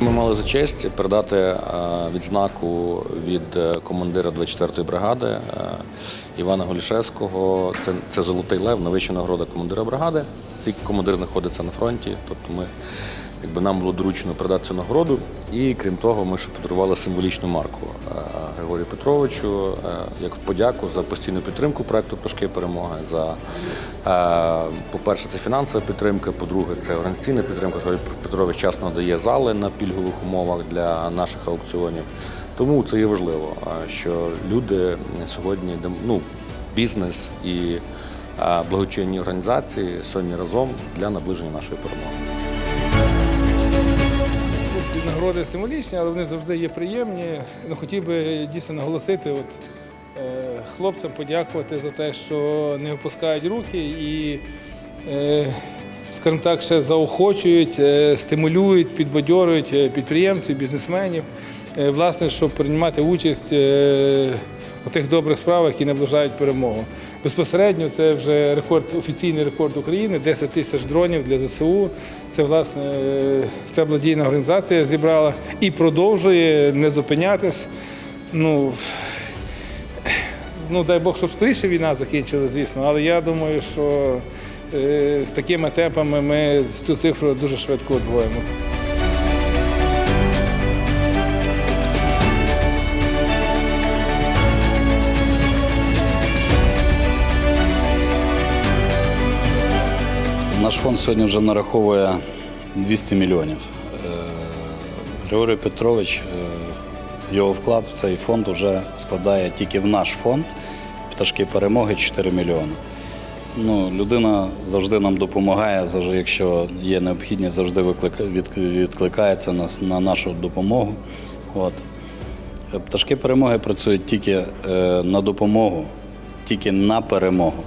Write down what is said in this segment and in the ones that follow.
ми мали за честь передати е, відзнаку від е, командира 24-ї бригади е, Івана Голішевського. Це, це Золотий Лев, найвища нагорода командира бригади. Цей командир знаходиться на фронті, тобто ми. Якби нам було доручено передати цю нагороду, і крім того, ми ще подарували символічну марку е, Григорію Петровичу е, як в подяку за постійну підтримку проекту Пташки перемоги. За е, по-перше, це фінансова підтримка. По-друге, це організаційна підтримка. Григорій Петрович часто надає зали на пільгових умовах для наших аукціонів. Тому це є важливо, що люди сьогодні ну, бізнес і благочинні організації сьогодні разом для наближення нашої перемоги. Нагороди символічні, але вони завжди є приємні. Ну, хотів би дійсно наголосити, от, е, хлопцям подякувати за те, що не опускають руки і, е, скажімо так, ще заохочують, е, стимулюють, підбадьорюють е, підприємців, бізнесменів, е, власне, щоб приймати участь е, тих добрих справах, які наближають перемогу. Безпосередньо це вже рекорд, офіційний рекорд України 10 тисяч дронів для ЗСУ. Це власне е, ця благодійна організація зібрала і продовжує не зупинятись. Ну, ну дай Бог, щоб скоріше війна закінчилась, звісно, але я думаю, що е, з такими темпами ми цю цифру дуже швидко удвоїмо. Наш фонд сьогодні вже нараховує 200 мільйонів. Е, Григорій Петрович, е, його вклад в цей фонд вже складає тільки в наш фонд пташки перемоги 4 мільйони. Ну, людина завжди нам допомагає, якщо є необхідність, завжди виклика- від- відкликається на, на нашу допомогу. От. Пташки перемоги працюють тільки е, на допомогу, тільки на перемогу.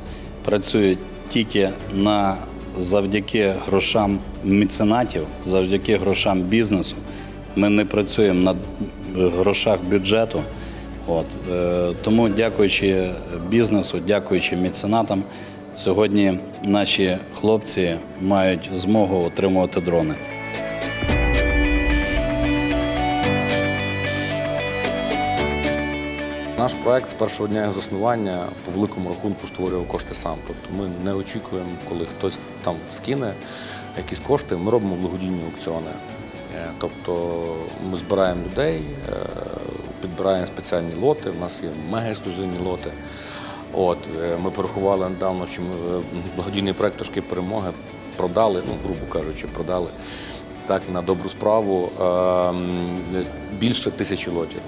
Працюють тільки на завдяки грошам меценатів, завдяки грошам бізнесу. Ми не працюємо на грошах бюджету. От. Е, тому, дякуючи бізнесу, дякуючи меценатам, сьогодні наші хлопці мають змогу отримувати дрони. Наш проект з першого дня його заснування по великому рахунку створював кошти сам. Тобто ми не очікуємо, коли хтось там скине якісь кошти. Ми робимо благодійні аукціони. Е, Тобто ми збираємо людей, е, підбираємо спеціальні лоти. У нас є мега-ексклюзивні лоти. От е, ми порахували недавно, що ми благодійний проект «Трошки перемоги продали, ну грубо кажучи, продали так на добру справу е, більше тисячі лотів.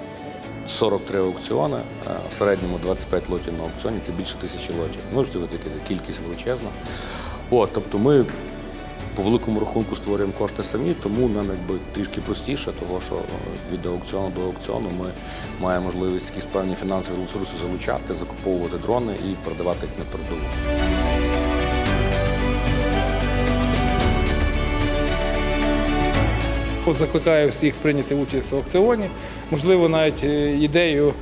43 аукціони, е, в середньому 25 лотів на аукціоні, це більше тисячі лотів. Можете ви таки кількість величезна. От, тобто ми по великому рахунку створюємо кошти самі, тому нам якби трішки простіше, тому що е, від аукціону до аукціону ми маємо можливість якісь певні фінансові ресурси залучати, закуповувати дрони і продавати їх на передову. Закликаю всіх прийняти участь в аукціоні. Можливо, навіть е, ідею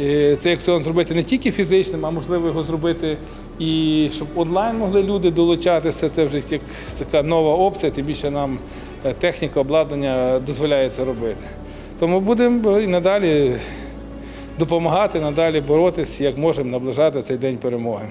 е, цей аукціон зробити не тільки фізичним, а можливо його зробити і щоб онлайн могли люди долучатися. Це вже як така нова опція, тим більше нам е, техніка, обладнання дозволяє це робити. Тому будемо і надалі допомагати, надалі боротися, як можемо наближати цей день перемоги.